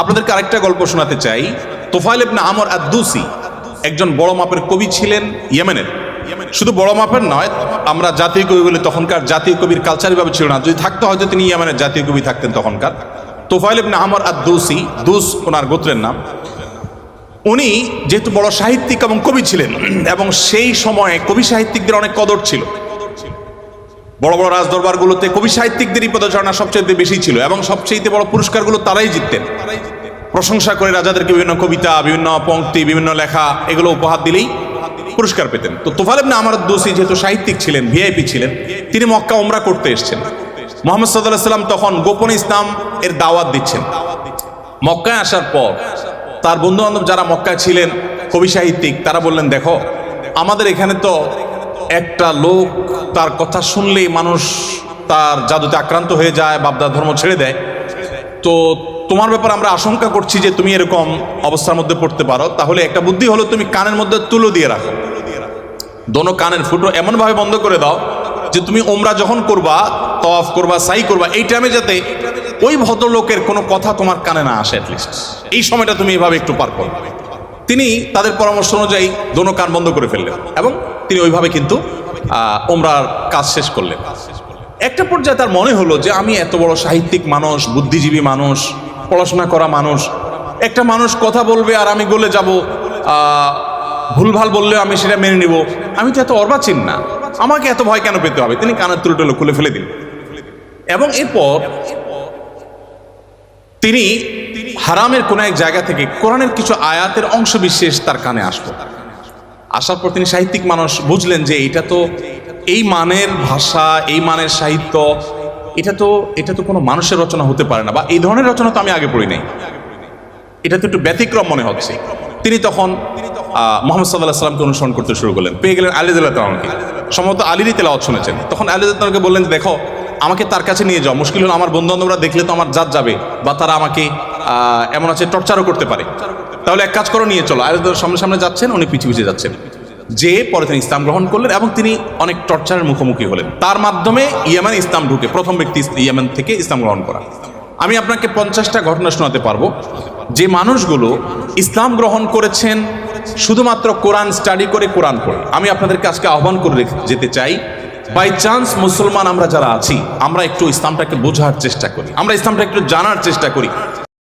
আপনাদেরকে আরেকটা গল্প শোনাতে চাই। তোফাইল ইবনে আমর আদুসি একজন বড় মাপের কবি ছিলেন ইয়েমেনের। শুধু বড় মাপের নয়, আমরা জাতীয় কবি বলি তখনকার জাতীয় কবির কালচার ভাবে ছিল না। যদি থাকতো হয়তো তিনি ইয়েমেনের জাতীয় কবি থাকতেন তখনকার। তোফাইল ইবনে আমর আদুসি দুস ওনার গোত্রের নাম। উনি যেহেতু বড় সাহিত্যিক এবং কবি ছিলেন, এবং সেই সময়ে কবি সাহিত্যিকদের অনেক কদর ছিল। বড় বড় রাজদরবারগুলোতে কবি সাহিত্যিকদেরই পদচারণা সবচেয়ে বেশি ছিল এবং সবচেয়ে বড় পুরস্কারগুলো তারাই জিততেন। প্রশংসা করে রাজাদেরকে বিভিন্ন কবিতা, বিভিন্ন পঙ্ক্তি, বিভিন্ন লেখা, এগুলো উপহার দিলেই পুরস্কার পেতেন। তো তোফাল ইবনে আমার দোষী যেহেতু সাহিত্যিক ছিলেন ভিআইপি ছিলেন, তিনি মক্কা ওমরা করতে এসেছেন। মোহাম্মদ সাল্লাহ সাল্লাম তখন গোপন ইসলাম এর দাওয়াত দিচ্ছেন। মক্কায় আসার পর তার বন্ধু বান্ধব যারা মক্কায় ছিলেন, কবি সাহিত্যিক, তারা বললেন, দেখো, আমাদের এখানে তো একটা লোক তার কথা শুনলেই মানুষ তার জাদুতে আক্রান্ত হয়ে যায় বাপদার ধর্ম ছেড়ে দেয়। তো তোমার ব্যাপারে আমরা আশঙ্কা করছি যে তুমি এরকম অবস্থার মধ্যে পড়তে পারো। তাহলে একটা বুদ্ধি হলো তুমি কানের মধ্যে তুলো দিয়ে রাখো। দোনো কানের ফুটো এমনভাবে বন্ধ করে দাও যে তুমি ওমরা যখন করবা তফ করবা, সাই করবা, এই টাইমে যাতে ওই ভদ্রলোকের কোনো কথা তোমার কানে না আসে অ্যাটলিস্ট এই সময়টা তুমি এভাবে একটু পার করো। তিনি তাদের পরামর্শ অনুযায়ী দোনো কান বন্ধ করে ফেললেন এবং তিনি ওইভাবে কিন্তু ওমরার কাজ শেষ করলেন। একটা পর্যায়ে তার মনে হলো যে আমি এত বড় সাহিত্যিক মানুষ, বুদ্ধিজীবী মানুষ, পড়াশোনা করা মানুষ, একটা মানুষ কথা বলবে আর আমি গলে যাব ভুলভাল বললেও আমি সেটা মেনে নিব। আমি তো এত অর্বাচীন না। আমাকে এত ভয় কেন পেতে হবে? তিনি কানের তুলটুলো খুলে ফেলে দিন এবং এরপর তিনি হারামের কোন এক জায়গা থেকে কোরআনের কিছু আয়াতের অংশ বিশেষ তার কানে আসলো। আসার পর তিনি সাহিত্যিক মানুষ বুঝলেন যে এটা তো এই মানের ভাষা, এই মানের সাহিত্য, এটা তো এটা তো কোনো মানুষের রচনা হতে পারে না বা এই ধরনের রচনা তো আমি আগে পড়ি নাই। এটা তো একটু ব্যতিক্রম মনে হচ্ছে। তিনি তখন মোহাম্মদ সাল্লাহ সাল্লামকে অনুসরণ করতে শুরু করলেন। পেয়ে গেলেন আলী দুল্লাহ তালামকে সম্ভবত আলীরই তেলাওয়াত শুনেছেন। তখন আলী তালামকে বললেন দেখো, আমাকে তার কাছে নিয়ে যাও। মুশকিল হলো আমার বন্ধু বান্ধবরা দেখলে তো আমার জাত যাবে বা তারা আমাকে এমন আছে, টর্চারও করতে পারে। তাহলে এক কাজ করো, নিয়ে চলো। আলী সামনে সামনে যাচ্ছেন উনি পিছু পিছিয়ে যাচ্ছেন। যে পরে তিনি ইসলাম গ্রহণ করলেন এবং তিনি অনেক টর্চারের মুখোমুখি হলেন। তার মাধ্যমে ইয়েমেন ইসলাম ঢুকে, প্রথম ব্যক্তি ইয়েমেন থেকে ইসলাম গ্রহণ করা। আমি আপনাকে পঞ্চাশটা ঘটনা শোনাতে পারব। যে মানুষগুলো ইসলাম গ্রহণ করেছেন শুধুমাত্র কোরআন স্টাডি করে, কোরআন পড়ে। আমি আপনাদেরকে আজকে আহ্বান করে যেতে চাই, বাই চান্স মুসলমান আমরা যারা আছি, আমরা একটু ইসলামটাকে বোঝার চেষ্টা করি। আমরা ইসলামটা একটু জানার চেষ্টা করি।